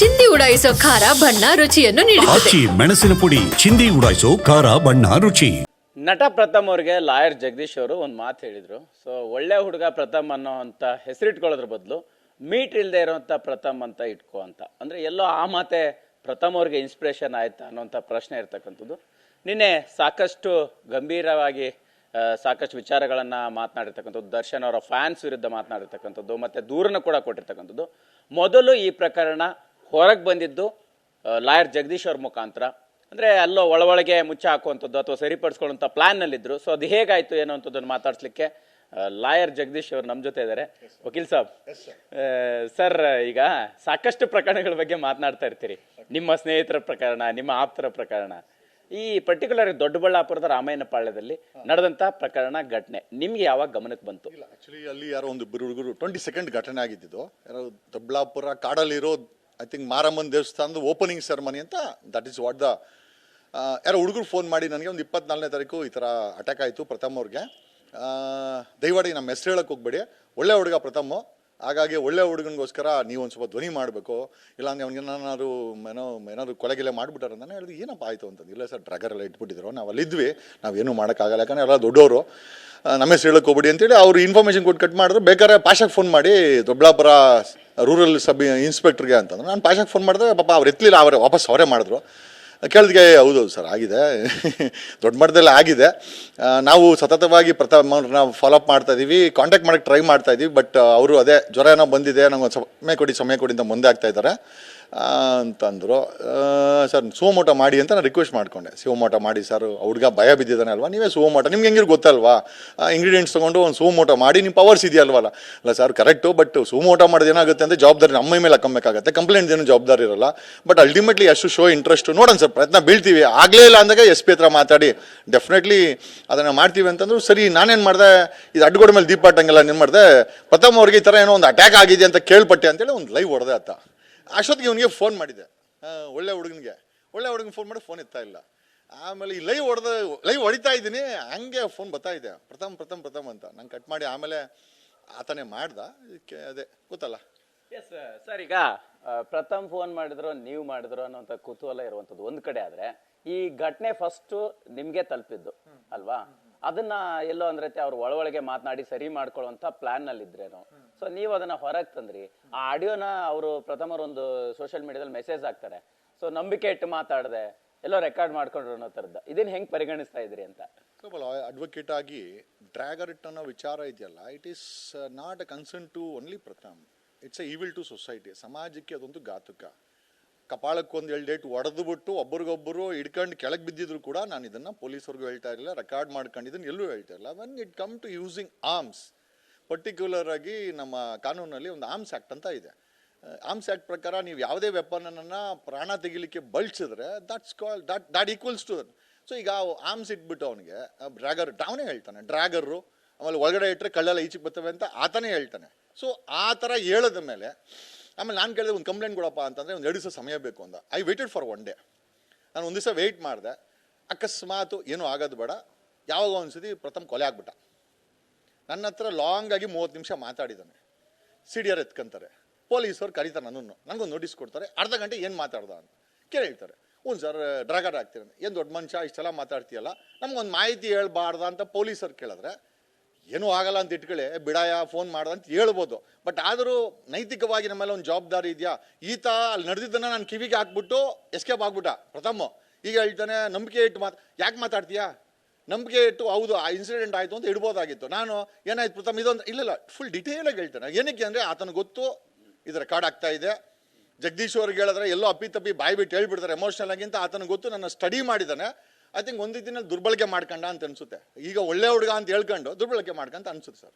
ಚಿಂದಿ ಉಡಾಯಿಸೋ ಖಾರ ಬಣ್ಣ ರುಚಿಯನ್ನು ನೀಡುತ್ತದೆ. ಆಚಿ ಮೆಣಸಿನ ಪುಡಿ ಚಿಂದಿ ಉಡಾಯಿಸೋ ಖಾರ ಬಣ್ಣ ರುಚಿ. ನಟ ಪ್ರಥಮ್ ಅವ್ರಿಗೆ ಲಾಯರ್ ಜಗದೀಶ್ ಅವರು ಒಂದು ಮಾತು ಹೇಳಿದರು. ಸೊ ಒಳ್ಳೆ ಹುಡುಗ ಪ್ರಥಮ್ ಅನ್ನೋ ಅಂತ ಹೆಸರಿಟ್ಕೊಳ್ಳೋದ್ರ ಬದಲು ಮೀಟ್ ಇಲ್ಲದೆ ಇರೋಂಥ ಪ್ರಥಮ್ ಅಂತ ಇಟ್ಕೋ ಅಂತ. ಅಂದರೆ ಎಲ್ಲೋ ಆ ಮಾತೆ ಪ್ರಥಮ್ ಅವ್ರಿಗೆ ಇನ್ಸ್ಪಿರೇಷನ್ ಆಯ್ತಾ ಅನ್ನೋಂಥ ಪ್ರಶ್ನೆ ಇರ್ತಕ್ಕಂಥದ್ದು. ನಿನ್ನೆ ಸಾಕಷ್ಟು ಗಂಭೀರವಾಗಿ ಆ, ಸಾಕಷ್ಟು ವಿಚಾರಗಳನ್ನು ಮಾತನಾಡಿರ್ತಕ್ಕಂಥದ್ದು ದರ್ಶನ್ ಅವರ ಫ್ಯಾನ್ಸ್ ವಿರುದ್ಧ ಮಾತನಾಡಿರ್ತಕ್ಕಂಥದ್ದು ಮತ್ತು ದೂರನ ಕೂಡ ಕೊಟ್ಟಿರ್ತಕ್ಕಂಥದ್ದು. ಮೊದಲು ಈ ಪ್ರಕರಣ ಹೊರಗೆ ಬಂದಿದ್ದು ಲಾಯರ್ ಜಗದೀಶ್ ಅವ್ರ ಮುಖಾಂತರ. ಅಂದರೆ ಅಲ್ಲೋ ಒಳೊಳಗೆ ಮುಚ್ಚ ಹಾಕುವಂಥದ್ದು ಅಥವಾ ಸರಿಪಡಿಸ್ಕೊಳ್ಳುವಂಥ ಪ್ಲ್ಯಾನ್ನಲ್ಲಿದ್ದರು ಸೊ ಅದು ಹೇಗಾಯಿತು ಏನೋ ಅಂಥದ್ದನ್ನು ಮಾತಾಡ್ಸ್ಲಿಕ್ಕೆ ಲಾಯರ್ ಜಗದೀಶ್ ಅವರು ನಮ್ಮ ಜೊತೆ ಇದ್ದಾರೆ ವಕೀಲ್ ಸಾಬ್. ಸರ್ ಈಗ ಸಾಕಷ್ಟು ಪ್ರಕರಣಗಳ ಬಗ್ಗೆ ಮಾತನಾಡ್ತಾ ಇರ್ತೀರಿ. ನಿಮ್ಮ ಸ್ನೇಹಿತರ ಪ್ರಕರಣ ನಿಮ್ಮ ಆಪ್ತರ ಪ್ರಕರಣ. ಈ ಪರ್ಟಿಕ್ಯುಲರ್ ದೊಡ್ಡಬಳ್ಳಾಪುರದ ರಾಮಾಯಣ ಪಾಳ್ಯದಲ್ಲಿ ನಡೆದಂತ ಪ್ರಕರಣ ಘಟನೆ. ನಿಮ್ಗೆ ಯಾವಾಗ ಗಮನಕ್ಕೆ ಬಂತು? ಇಲ್ಲ ಆಕ್ಚುಲಿ ಅಲ್ಲಿ ಯಾರೋ ಒಂದು ಹುಡುಗರು ಟ್ವೆಂಟಿ ಸೆಕೆಂಡ್ ಘಟನೆ ಆಗಿದ್ದು ಯಾರೋ ದೊಡ್ಡಬಳ್ಳಾಪುರ ಕಾಡಲ್ಲಿರೋ ಐ ಥಿಂಕ್ ಮಾರಮ್ಮನ ದೇವಸ್ಥಾನದ ಓಪನಿಂಗ್ ಸೆರೆಮನಿ ಅಂತ ದಟ್ ಈಸ್ ವಾಟ್ ದ ಯಾರೋ ಹುಡುಗರು ಫೋನ್ ಮಾಡಿ ನನಗೆ ಒಂದು ಇಪ್ಪತ್ನಾಲ್ಕನೇ ತಾರೀಕು ಈ ಥರ ಅಟ್ಯಾಕ್ ಆಯಿತು ಪ್ರಥಮ್ ಅವ್ರಿಗೆ. ದಯವಾಡಿ ನಮ್ಮ ಹೆಸರು ಹೇಳಕ್ಕೆ ಹೋಗ್ಬೇಡಿ. ಒಳ್ಳೆ ಹುಡುಗ ಪ್ರಥಮ್. ಹಾಗಾಗಿ ಒಳ್ಳೆ ಹುಡುಗನಿಗೋಸ್ಕರ ನೀವು ಒಂದು ಸ್ವಲ್ಪ ಧ್ವನಿ ಮಾಡಬೇಕು. ಇಲ್ಲಾಂದ್ರೆ ಅವ್ನಿಗೆ ಏನಾದ್ರು, ಏನೋ, ಏನಾದ್ರು ಕೊಲೆಗೆಲೆ ಮಾಡಿಬಿಟ್ಟಾರೆ ನಾನು ಹೇಳಿದ್ರು, ಏನಪ್ಪ ಆಯಿತು ಅಂತಂದು. ಇಲ್ಲ ಸರ್ ಡ್ರಗರ್ ಎಲ್ಲ ಇಟ್ಬಿಟ್ಟಿದ್ರು ನಾವು ಅಲ್ಲಿದ್ವಿ ನಾವೇನು ಮಾಡೋಕ್ಕಾಗಲ್ಲ, ಯಾಕಂದರೆ ಎಲ್ಲ ದೊಡ್ಡವರು ನಮ್ಮ ಹೆಸರು ಹೇಳಕ್ಕೆ ಹೋಗ್ಬಿಡಿ ಅಂತೇಳಿ ಅವ್ರು ಇನ್ಫಾರ್ಮೇಷನ್ ಕೊಟ್ಟು ಕಟ್ ಮಾಡಿದ್ರು. ಬೇಕಾದ್ರೆ ಪಾಶಾಗೆ ಫೋನ್ ಮಾಡಿ ದೊಡ್ಡಬಳ್ಳಾಪುರ ರೂರಲ್ ಸಬ್ ಇನ್ಸ್ಪೆಕ್ಟ್ರಿಗೆ ಅಂತಂದ್ರೆ. ನಾನು ಪಾಶಾಗೆ ಫೋನ್ ಮಾಡಿದ್ರೆ ಪಾಪ ಅವ್ರು ಎತ್ತಲಿಲ್ಲ ಅವರೇ ವಾಪಸ್ ಅವರೇ ಮಾಡಿದ್ರು. ಕೇಳಿದ್ಗೆ ಹೌದು ಸರ್, ಆಗಿದೆ. ದೊಡ್ಡ ಮಟ್ಟದಲ್ಲಿ ಆಗಿದೆ. ನಾವು ಸತತವಾಗಿ ಪ್ರತಾಪ್ ನಾವು ಫಾಲೋಅಪ್ ಮಾಡ್ತಾ ಇದ್ದೀವಿ ಕಾಂಟ್ಯಾಕ್ಟ್ ಮಾಡೋಕ್ಕೆ ಟ್ರೈ ಮಾಡ್ತಾ ಇದ್ದೀವಿ ಬಟ್ ಅವರು ಅದೇ ಜ್ವರ ಏನೋ ಬಂದಿದೆ ನಂಗೆ ಒಂದು ಸಮಯ ಕೊಡಿ ಸಮಯ ಕೊಡಿ ಅಂತ ಮುಂದೆ ಆಗ್ತಾ ಇದ್ದಾರೆ. ಅಂತಂದರು. ಸರ್, ಸೋಮೋಟ ಮಾಡಿ ಅಂತ ನಾನು ರಿಕ್ವೆಸ್ಟ್ ಮಾಡ್ಕೊಂಡೆ. ಶಿವಮೋಟ ಮಾಡಿ ಸರ್ ಹುಡುಗ ಭಯ ಬಿದ್ದಿದ್ದಾನೆ ಅಲ್ವಾ? ನೀವೇ ಸೋಮೋಟ, ನಿಮ್ಗೆ ಹೆಂಗಿರು ಗೊತ್ತಲ್ವಾ? ಇಂಗ್ರೀಡಿಯೆಂಟ್ಸ್ ತೊಗೊಂಡು ಒಂದು ಸೋಮೋಟ ಮಾಡಿ ನಿಮ್ಮ ಪವರ್ಸ್ ಇದೆಯಲ್ವಲ್ಲ? ಅಲ್ಲ ಸರ್ ಕರೆಕ್ಟು ಬಟ್ ಸೋಮೋಟ ಮಾಡೋದು ಏನಾಗುತ್ತೆ ಅಂದರೆ ಜವಾಬ್ದಾರಿ ನಮ್ಮ ಮೇಲೆ ಹಾಕಬೇಕಾಗತ್ತೆ. ಕಂಪ್ಲೇಂಟ್ ಏನು ಜವಾಬ್ದಾರಿ ಇರಲ್ಲ. ಬಟ್ ಅಲ್ಟಿಮೇಟ್ಲಿ ಅಷ್ಟು ಶೋ ಇಂಟ್ರೆಸ್ಟು ನೋಡೋಣ ಸರ್, ಪ್ರಯತ್ನ ಬೀಳ್ತೀವಿ. ಆಗಲೇ ಇಲ್ಲ ಅಂದಾಗ ಎಸ್ ಪಿ ಹತ್ರ ಮಾತಾಡಿ. ಡೆಫಿನೆಟ್ಲಿ ಅದನ್ನು ಮಾಡ್ತೀವಿ ಅಂತಂದ್ರು, ಸರಿ, ನಾನೇನು ಮಾಡಿದೆ? ಇದು ಅಡ್ಗೋಡ ಮೇಲೆ ದೀಪ ಇಟ್ಟಂಗೆಲ್ಲ ಏನು ಮಾಡಿದೆ? ಪ್ರಥಮ ಅವ್ರಿಗೆ ಈ ಥರ ಏನೋ ಒಂದು ಅಟ್ಯಾಕ್ ಆಗಿದೆ ಅಂತ ಕೇಳ್ಪಟ್ಟೆ ಅಂತೇಳಿ ಒಂದು ಲೈವ್ ಹೊಡೆದೆ ಆತ ಅಷ್ಟೊತ್ತಿಗೆ ಇವನಿಗೆ ಫೋನ್ ಮಾಡಿದೆ. ಒಳ್ಳೆ ಹುಡುಗನಿಗೆ. ಒಳ್ಳೆ ಹುಡುಗನಿಗೆ ಫೋನ್ ಮಾಡಿ ಫೋನ್ ಎತ್ತಾ ಇಲ್ಲ. ಆಮೇಲೆ ಈ ಲೈವ್ ಹೊಡೆದ ಲೈವ್ ಹೊಡಿತಾ ಇದ್ದೀನಿ, ಹಂಗೆ ಫೋನ್ ಬರ್ತಾ ಇದೆ. ಪ್ರಥಮ್ ಪ್ರಥಮ್ ಪ್ರಥಮ್ ಅಂತ. ನಂಗೆ ಕಟ್ ಮಾಡಿ ಆಮೇಲೆ ಆತನೇ ಮಾಡ್ದ. ಇದಕ್ಕೆ ಅದೇ, ಗೊತ್ತಲ್ಲ? ಎಸ್ ಸರ್ ಈಗ ಪ್ರಥಮ್ ಫೋನ್ ಮಾಡಿದ್ರು, ನೀವು ಮಾಡಿದ್ರು ಅನ್ನೋಂಥ ಕುತೂಹಲ ಇರುವಂಥದ್ದು ಒಂದು ಕಡೆ ಆದರೆ, ಈ ಘಟನೆ ಫಸ್ಟು ನಿಮಗೆ ತಲುಪಿದ್ದು, ಅಲ್ವಾ? ಅದನ್ನ ಎಲ್ಲೋ ಅಂದ್ರೆ ಅವ್ರು ಒಳೊಳಗೆ ಮಾತನಾಡಿ ಸರಿ ಮಾಡ್ಕೊಳ್ಳುವಂತ ಪ್ಲಾನ್ನಲ್ಲಿ ಇದ್ರೇನು ಸೊ ನೀವು ಅದನ್ನ ಹೊರಗೆ ತಂದ್ರಿ. ಆ ಆಡಿಯೋನ ಅವರು ಪ್ರಥಮರು ಒಂದು ಸೋಷಿಯಲ್ ಮೀಡಿಯಾದಲ್ಲಿ ಮೆಸೇಜ್ ಹಾಕ್ತಾರೆ. ಸೊ ನಂಬಿಕೆ ಇಟ್ಟು ಮಾತಾಡದೆ ಎಲ್ಲೋ ರೆಕಾರ್ಡ್ ಮಾಡ್ಕೊಂಡ್ರು ಅನ್ನೋ ಥರದ್ದು ಇದನ್ನ ಹೆಂಗ್ ಪರಿಗಣಿಸ್ತಾ ಇದ್ರಿ ಅಂತ? ಅಡ್ವೊಕೇಟ್ ಆಗಿ ಡ್ರ್ಯಾಗರ್ ಇಟ್ ಅನ್ನೋ ವಿಚಾರ ಇದೆಯಲ್ಲ it is not a concern to only Pratham it's a evil to society ಸಮಾಜಕ್ಕೆ ಅದೊಂದು ಘಾತುಕ. ಕಪಾಳಕ್ಕೆ ಒಂದು ಎರಡು ಡೇಟ್ ಒಡೆದು ಬಿಟ್ಟು ಒಬ್ರಿಗೊಬ್ಬರು ಹಿಡ್ಕೊಂಡು ಕೆಳಗೆ ಬಿದ್ದಿದ್ರು ಕೂಡ ನಾನು ಇದನ್ನು ಪೊಲೀಸವ್ರಿಗೂ ಹೇಳ್ತಾ ಇರಲಿಲ್ಲ, ರೆಕಾರ್ಡ್ ಮಾಡ್ಕೊಂಡಿದ್ದೀನಿ ಎಲ್ಲೂ ಹೇಳ್ತಾ ಇಲ್ಲ when it come to using arms particular ಆಗಿ ನಮ್ಮ ಕಾನೂನಲ್ಲಿ ಒಂದು ಆರ್ಮ್ಸ್ ಆ್ಯಕ್ಟ್ ಅಂತ ಇದೆ. ಆರ್ಮ್ಸ್ ಆ್ಯಕ್ಟ್ ಪ್ರಕಾರ ನೀವು ಯಾವುದೇ ವೆಪನನ್ನು ಪ್ರಾಣ ತೆಗಿಲಿಕ್ಕೆ ಬಳಸಿದ್ರೆ that's call that that equals to so ಈಗ ಆರ್ಮ್ಸ್ ಇಟ್ಬಿಟ್ಟು ಅವನಿಗೆ ಡ್ರ್ಯಾಗರ್ ಅವನೇ ಹೇಳ್ತಾನೆ ಡ್ರ್ಯಾಗರು ಆಮೇಲೆ ಒಳಗಡೆ ಇಟ್ಟರೆ ಕಳ್ಳೆಲ್ಲ ಈಚೆಗೆ ಬರ್ತವೆ ಅಂತ ಆತನೇ ಹೇಳ್ತಾನೆ. ಸೊ ಆ ಥರ ಹೇಳದ ಮೇಲೆ ಆಮೇಲೆ ನಾನು ಕೇಳಿದೆ, ಒಂದು ಕಂಪ್ಲೇಂಟ್ ಕೊಡಪ್ಪ ಅಂತಂದರೆ ಒಂದು ಎರಡು ದಿವಸ ಸಮಯ ಬೇಕು ಅಂತ. I waited for one day ನಾನು ಒಂದು ದಿವಸ ವೆಯ್ಟ್ ಮಾಡಿದೆ. ಅಕಸ್ಮಾತ್ ಏನೂ ಆಗೋದು ಬೇಡ. ಯಾವಾಗ ಒಂದ್ಸತಿ ಪ್ರಥಮ ಕೊಲೆ ಆಗ್ಬಿಟ್ಟ. ನನ್ನ ಹತ್ರ ಲಾಂಗ್ ಆಗಿ ಮೂವತ್ತು ನಿಮಿಷ ಮಾತಾಡಿದ್ದಾನೆ ಸಿ ಡಿ ಆರ್ ಎತ್ಕೊಂತಾರೆ. ಪೊಲೀಸವ್ರು ಕರೀತಾರೆ ನನ್ನನ್ನು. ನನಗೊಂದು ನೋಟಿಸ್ ಕೊಡ್ತಾರೆ. ಅರ್ಧ ಗಂಟೆ ಏನು ಮಾತಾಡ್ದ ಅಂತ ಕೇಳಿ ಹೇಳ್ತಾರೆ ಹ್ಞೂ ಸರ್ ಡ್ರಗರ್ ಆಗ್ತೀರ ಏನು ದೊಡ್ಡ ಮನುಷ್ಯ, ಇಷ್ಟೆಲ್ಲ ಮಾತಾಡ್ತೀಯಲ್ಲ. ನಮ್ಗೊಂದು ಮಾಹಿತಿ ಹೇಳ್ಬಾರ್ದ ಅಂತ ಪೊಲೀಸರು ಕೇಳಿದ್ರೆ ಏನೂ ಆಗಲ್ಲ ಅಂತ ಇಟ್ಕೊಳ್ಳಿ ಬಿಡಾಯ ಫೋನ್ ಮಾಡ್ದ ಅಂತ ಹೇಳ್ಬೋದು. ಬಟ್ ಆದರೂ ನೈತಿಕವಾಗಿ ನಮ್ಮಲ್ಲಿ ಒಂದು ಜವಾಬ್ದಾರಿ ಇದೆಯಾ? ಈತ ಅಲ್ಲಿ ನಡೆದಿದ್ದನ್ನು ನಾನು ಕಿವಿಗೆ ಹಾಕ್ಬಿಟ್ಟು ಎಸ್ಕೇಪ್ ಆಗ್ಬಿಟ್ಟ, ಪ್ರಥಮ. ಈಗ ಹೇಳ್ತಾನೆ, ನಂಬಿಕೆ ಇಟ್ಟು ಮಾತು, ಯಾಕೆ ಮಾತಾಡ್ತೀಯಾ? ನಂಬಿಕೆ ಇಟ್ಟು, ಹೌದು, ಆ ಇನ್ಸಿಡೆಂಟ್ ಆಯಿತು ಅಂತ ಇಡ್ಬೋದಾಗಿತ್ತು. ನಾನು, ಏನಾಯ್ತು ಪ್ರಥಮ, ಇದೊಂದು, ಇಲ್ಲ ಫುಲ್ ಡೀಟೇಲಾಗಿ ಹೇಳ್ತಾನೆ. ಏನಕ್ಕೆ ಅಂದರೆ ಆತನ ಗೊತ್ತು, ಇದರ ರೆಕಾರ್ಡ್ ಆಗ್ತಾ ಇದೆ. ಜಗದೀಶ್ ಅವ್ರಿಗೆ ಹೇಳಿದ್ರೆ ಎಲ್ಲೋ ಅಪ್ಪಿ ತಪ್ಪಿ ಬಾಯಿ ಬಿಟ್ಟು ಹೇಳ್ಬಿಡ್ತಾರೆ ಎಮೋಷನಲ್ ಆಗಿಂತ ಆತನಿಗೆ ಗೊತ್ತು. ನನ್ನ ಸ್ಟಡಿ ಮಾಡಿದ್ದಾನೆ. ಐ ಥಿಂಕ್ ಒಂದು ದಿನ ದುರ್ಬಳಕೆ ಮಾಡ್ಕೊಂಡ ಅಂತ ಅನ್ಸುತ್ತೆ. ಈಗ ಒಳ್ಳೆ ಹುಡುಗ ಅಂತ ಹೇಳ್ಕೊಂಡು ದುರ್ಬಳಕೆ ಮಾಡ್ಕೊಂತ ಅನ್ಸುತ್ತೆ ಸರ್.